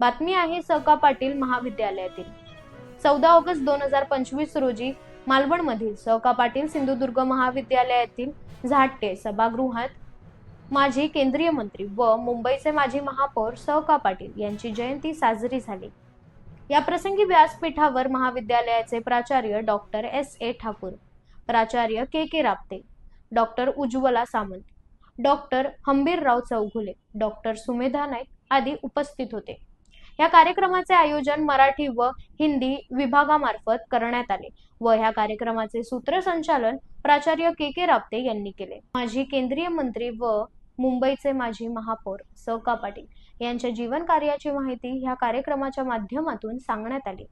बातमी आहे सका पाटील महाविद्यालयातील. चौदा ऑगस्ट दोन हजार पंचवीस रोजी मालवणमधील सहका पाटील सिंधुदुर्ग महाविद्यालयातील झाटे सभागृहात माजी केंद्रीय मंत्री व मुंबईचे माजी महापौर सहका पाटील यांची जयंती साजरी झाली. या प्रसंगी व्यासपीठावर महाविद्यालयाचे प्राचार्य डॉक्टर एस ए ठाकूर प्राचार्य K K Rapte doctor Ujjwala Samant doctor Hambirrao Chaughule doctor Sumedha Naik आदी उपस्थित होते. या कार्यक्रमाचे आयोजन मराठी व हिंदी विभागामार्फत करण्यात आले व ह्या कार्यक्रमाचे सूत्रसंचालन प्राचार्य के के राबते यांनी केले. माजी केंद्रीय मंत्री व मुंबईचे माजी महापौर सौका पाटील यांच्या जीवन कार्याची माहिती ह्या कार्यक्रमाच्या माध्यमातून सांगण्यात आली.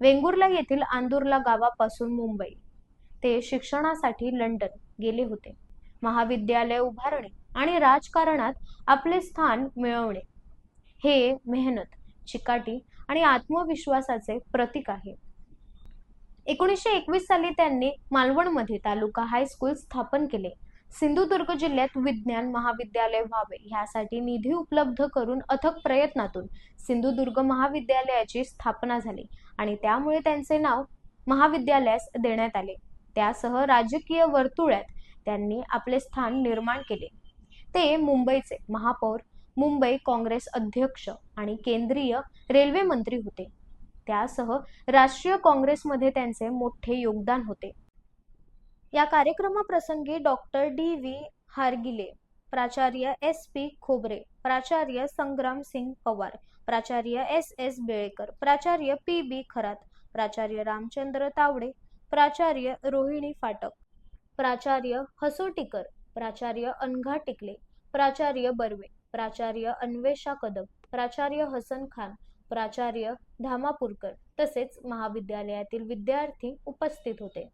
वेंगुर्ला येथील आंदुर्ला गावापासून मुंबई ते शिक्षणासाठी लंडन गेले होते. महाविद्यालय उभारणे आणि राजकारणात आपले स्थान मिळवणे हे मेहनत चिकाटी आणि आत्मविश्वासाचे प्रतीक आहे. एकोणीसशे एकवीस साली त्यांनी मालवणमध्ये तालुका हायस्कूल स्थापन केले. सिंधुदुर्ग जिल्ह्यात विज्ञान महाविद्यालय व्हावे ह्यासाठी निधी उपलब्ध करून अथक प्रयत्नातून सिंधुदुर्ग महाविद्यालयाची स्थापना झाली आणि त्यामुळे त्यांचे नाव महाविद्यालयास देण्यात आले. त्यासह राजकीय वर्तुळात त्यांनी आपले स्थान निर्माण केले. ते मुंबईचे महापौर मुंबई काँग्रेस अध्यक्ष आणि केंद्रीय रेल्वे मंत्री होते. त्यासह राष्ट्रीय काँग्रेसमध्ये त्यांचे मोठे योगदान होते. या कार्यक्रमाप्रसंगी डॉक्टर डी. व्ही. हारगिले प्राचार्य एस. पी. खोबरे प्राचार्य संग्राम सिंग पवार प्राचार्य एस. एस. बेळेकर प्राचार्य पी. बी. खरात प्राचार्य रामचंद्र तावडे प्राचार्य रोहिणी फाटक प्राचार्य हसोटीकर प्राचार्य अनघा टिकले प्राचार्य बर्वे प्राचार्य अन्वेषा कदम प्राचार्य हसन खान प्राचार्य धामापूरकर तसेच महाविद्यालयातील विद्यार्थी उपस्थित होते.